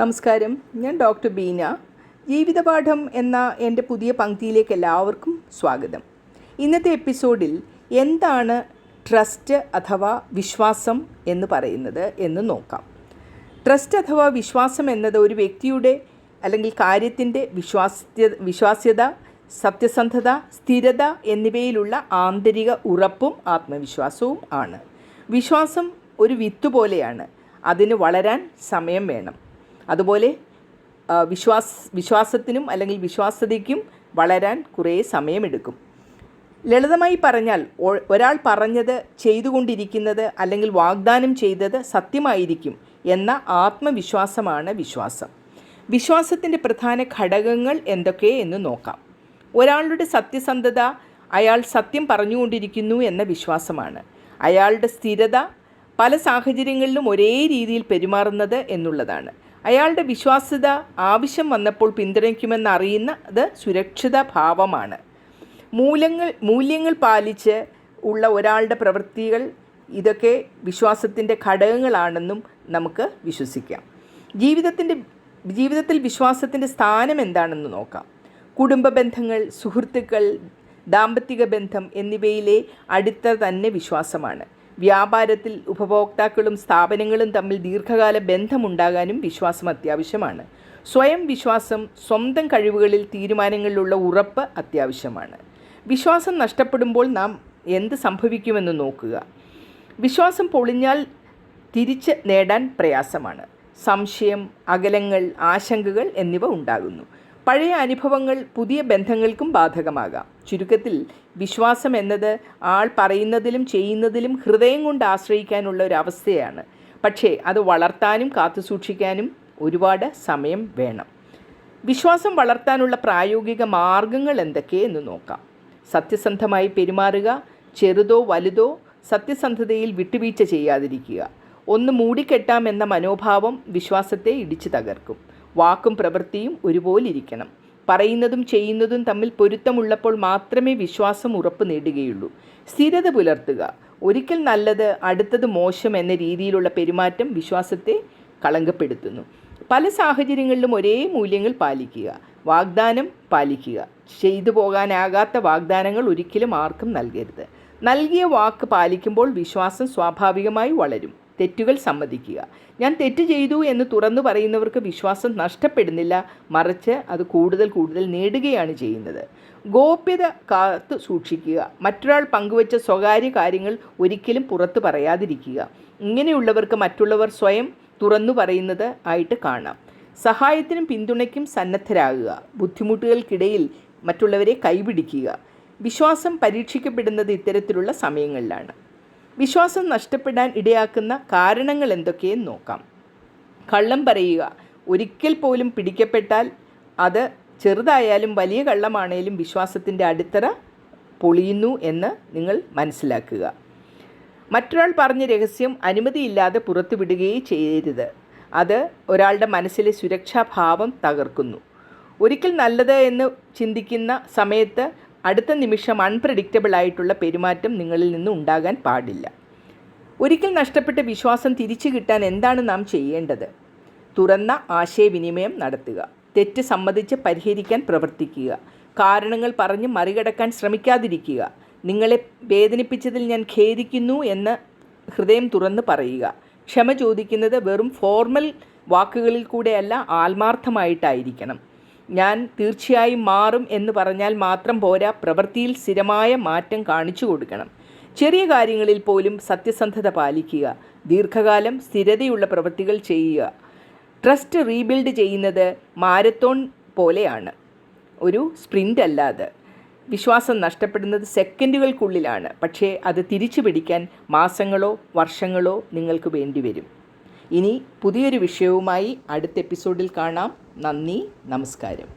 നമസ്കാരം. ഞാൻ ഡോക്ടർ ബീന. ജീവിതപാഠം എന്ന എന്റെ പുതിയ പങ്ക്തിയിലേക്ക് എല്ലാവർക്കും സ്വാഗതം. ഇന്നത്തെ എപ്പിസോഡിൽ എന്താണ് ട്രസ്റ്റ് അഥവാ വിശ്വാസം എന്ന് പറയുന്നത് എന്ന് നോക്കാം. ട്രസ്റ്റ് അഥവാ വിശ്വാസം എന്നത് ഒരു വ്യക്തിയുടെ അല്ലെങ്കിൽ കാര്യത്തിന്റെ വിശ്വാസ്യ വിശ്വാസ്യത സത്യസന്ധത സ്ഥിരത എന്നിവയിലുള്ള ആന്തരിക ഉറപ്പും ആത്മവിശ്വാസവും ആണ്. വിശ്വാസം ഒരു വിത്ത് പോലെയാണ്. അതിന് വളരാൻ സമയം വേണം. അതുപോലെ വിശ്വാസ വിശ്വാസ് വിശ്വാസത്തിനും അല്ലെങ്കിൽ വിശ്വാസ്യതയ്ക്കും വളരാൻ കുറേ സമയമെടുക്കും. ലളിതമായി പറഞ്ഞാൽ ഒരാൾ പറഞ്ഞത് ചെയ്തുകൊണ്ടിരിക്കുന്നത് അല്ലെങ്കിൽ വാഗ്ദാനം ചെയ്തത് സത്യമായിരിക്കും എന്ന ആത്മവിശ്വാസമാണ് വിശ്വാസം. വിശ്വാസത്തിന്റെ പ്രധാന ഘടകങ്ങൾ എന്തൊക്കെ എന്ന് നോക്കാം. ഒരാളുടെ സത്യസന്ധത അയാൾ സത്യം പറഞ്ഞുകൊണ്ടിരിക്കുന്നു എന്ന വിശ്വാസമാണ്. അയാളുടെ സ്ഥിരത പല സാഹചര്യങ്ങളിലും ഒരേ രീതിയിൽ പെരുമാറുന്നത് എന്നുള്ളതാണ്. അയാളുടെ വിശ്വാസ്യത ആവശ്യം വന്നപ്പോൾ പിന്തുണയ്ക്കുമെന്ന് അറിയുന്ന അത് സുരക്ഷിത ഭാവമാണ്. മൂല്യങ്ങൾ മൂല്യങ്ങൾ പാലിച്ച് ഉള്ള ഒരാളുടെ പ്രവൃത്തികൾ ഇതൊക്കെ വിശ്വാസത്തിന്റെ ഘടകങ്ങളാണെന്നും നമുക്ക് വിശ്വസിക്കാം. ജീവിതത്തിന്റെ ജീവിതത്തിൽ വിശ്വാസത്തിന്റെ സ്ഥാനം എന്താണെന്ന് നോക്കാം. കുടുംബ ബന്ധങ്ങൾ സുഹൃത്തുക്കൾ ദാമ്പത്തിക ബന്ധം എന്നിവയിലെ അടുത്ത തന്നെ വിശ്വാസമാണ്. വ്യാപാരത്തിൽ ഉപഭോക്താക്കളും സ്ഥാപനങ്ങളും തമ്മിൽ ദീർഘകാല ബന്ധമുണ്ടാകാനും വിശ്വാസം അത്യാവശ്യമാണ്. സ്വയം വിശ്വാസം സ്വന്തം കഴിവുകളിൽ തീരുമാനങ്ങളിലുള്ള ഉറപ്പ് അത്യാവശ്യമാണ്. വിശ്വാസം നഷ്ടപ്പെടുമ്പോൾ നാം എന്ത് സംഭവിക്കുമെന്ന് നോക്കുക. വിശ്വാസം പൊളിഞ്ഞാൽ തിരിച്ച് നേടാൻ പ്രയാസമാണ്. സംശയം അകലങ്ങൾ ആശങ്കകൾ എന്നിവ ഉണ്ടാകുന്നു. പഴയ അനുഭവങ്ങൾ പുതിയ ബന്ധങ്ങൾക്കും ബാധകമാകാം. ചുരുക്കത്തിൽ വിശ്വാസം എന്നത് ആൾ പറയുന്നതിലും ചെയ്യുന്നതിലും ഹൃദയം കൊണ്ട് ആശ്രയിക്കാനുള്ള ഒരു അവസ്ഥയാണ്. പക്ഷേ അത് വളർത്താനും കാത്തുസൂക്ഷിക്കാനും ഒരുപാട് സമയം വേണം. വിശ്വാസം വളർത്താനുള്ള പ്രായോഗിക മാർഗങ്ങൾ എന്തൊക്കെ എന്ന് നോക്കാം. സത്യസന്ധമായി പെരുമാറുക ചെറുതോ വലുതോ സത്യസന്ധതയിൽ വിട്ടുവീഴ്ച ചെയ്യാതിരിക്കുക. ഒന്ന് മൂടിക്കെട്ടാമെന്ന മനോഭാവം വിശ്വാസത്തെ ഇടിച്ചു തകർക്കും. വാക്കും പ്രവൃത്തിയും ഒരുപോലെ ഇരിക്കണം പറയുന്നതും ചെയ്യുന്നതും തമ്മിൽ പൊരുത്തമുള്ളപ്പോൾ മാത്രമേ വിശ്വാസം ഉറപ്പ് നേടുകയുള്ളൂ. സ്ഥിരത പുലർത്തുക. ഒരിക്കൽ നല്ലത് അടുത്തത് മോശം എന്ന രീതിയിലുള്ള പെരുമാറ്റം വിശ്വാസത്തെ കളങ്കപ്പെടുത്തുന്നു. പല സാഹചര്യങ്ങളിലും ഒരേ മൂല്യങ്ങൾ പാലിക്കുക. വാഗ്ദാനം പാലിക്കുക. ചെയ്തു പോകാനാകാത്ത വാഗ്ദാനങ്ങൾ ഒരിക്കലും ആർക്കും നൽകരുത്. നൽകിയ വാക്ക് പാലിക്കുമ്പോൾ വിശ്വാസം സ്വാഭാവികമായി വളരും. തെറ്റുകൾ സമ്മതിക്കുക. ഞാൻ തെറ്റ് ചെയ്തു എന്ന് തുറന്നു പറയുന്നവർക്ക് വിശ്വാസം നഷ്ടപ്പെടുന്നില്ല. മറിച്ച് അത് കൂടുതൽ കൂടുതൽ നേടുകയാണ് ചെയ്യുന്നത്. ഗോപ്യത കാത്തു സൂക്ഷിക്കുക. മറ്റൊരാൾ പങ്കുവച്ച സ്വകാര്യ കാര്യങ്ങൾ ഒരിക്കലും പുറത്തു പറയാതിരിക്കുക. ഇങ്ങനെയുള്ളവർക്ക് മറ്റുള്ളവർ സ്വയം തുറന്നു പറയുന്നത് ആയിട്ട് കാണാം. സഹായത്തിനും പിന്തുണയ്ക്കും സന്നദ്ധരാകുക. ബുദ്ധിമുട്ടുകൾക്കിടയിൽ മറ്റുള്ളവരെ കൈപിടിക്കുക. വിശ്വാസം പരീക്ഷിക്കപ്പെടുന്നത് ഇത്തരത്തിലുള്ള സമയങ്ങളിലാണ്. വിശ്വാസം നഷ്ടപ്പെടാൻ ഇടയാക്കുന്ന കാരണങ്ങൾ എന്തൊക്കെയെന്ന് നോക്കാം. കള്ളം പറയുക. ഒരിക്കൽ പോലും പിടിക്കപ്പെട്ടാൽ അത് ചെറുതായാലും വലിയ കള്ളമാണേലും വിശ്വാസത്തിന്റെ അടിത്തറ പൊളിയുന്നു എന്ന് നിങ്ങൾ മനസ്സിലാക്കുക. മറ്റൊരാൾ പറഞ്ഞ രഹസ്യം അനുമതിയില്ലാതെ പുറത്തുവിടുകയേ ചെയ്യരുത്. അത് ഒരാളുടെ മനസ്സിലെ സുരക്ഷാഭാവം തകർക്കുന്നു. ഒരിക്കൽ നല്ലത് എന്ന് ചിന്തിക്കുന്ന സമയത്ത് അടുത്ത നിമിഷം അൺപ്രഡിക്റ്റബിൾ ആയിട്ടുള്ള പെരുമാറ്റം നിങ്ങളിൽ നിന്ന് ഉണ്ടാകാൻ പാടില്ല. ഒരിക്കൽ നഷ്ടപ്പെട്ട വിശ്വാസം തിരിച്ചു കിട്ടാൻ എന്താണ് നാം ചെയ്യേണ്ടത്? തുറന്ന ആശയവിനിമയം നടത്തുക. തെറ്റ് സമ്മതിച്ച് പരിഹരിക്കാൻ പ്രവർത്തിക്കുക. കാരണങ്ങൾ പറഞ്ഞ് മറികടക്കാൻ ശ്രമിക്കാതിരിക്കുക. നിങ്ങളെ വേദനിപ്പിച്ചതിൽ ഞാൻ ഖേദിക്കുന്നു എന്ന് ഹൃദയം തുറന്ന് പറയുക. ക്ഷമ ചോദിക്കുന്നത് വെറും ഫോർമൽ വാക്കുകളിൽ കൂടെയല്ല ആത്മാർത്ഥമായിട്ടായിരിക്കണം. ഞാൻ തീർച്ചയായും മാറും എന്ന് പറഞ്ഞാൽ മാത്രം പോരാ പ്രവൃത്തിയിൽ സ്ഥിരമായ മാറ്റം കാണിച്ചു കൊടുക്കണം. ചെറിയ കാര്യങ്ങളിൽ പോലും സത്യസന്ധത പാലിക്കുക. ദീർഘകാലം സ്ഥിരതയുള്ള പ്രവൃത്തികൾ ചെയ്യുക. ട്രസ്റ്റ് റീബിൽഡ് ചെയ്യുന്നത് മാരത്തോൺ പോലെയാണ്. ഒരു സ്പ്രിന്റ് അല്ലാതെ. വിശ്വാസം നഷ്ടപ്പെടുന്നത് സെക്കൻഡുകൾക്കുള്ളിലാണ്. പക്ഷേ അത് തിരിച്ചു പിടിക്കാൻ മാസങ്ങളോ വർഷങ്ങളോ നിങ്ങൾക്ക് വേണ്ടിവരും. ഇനി പുതിയൊരു വിഷയവുമായി അടുത്ത എപ്പിസോഡിൽ കാണാം. നന്ദി നമസ്കാരം.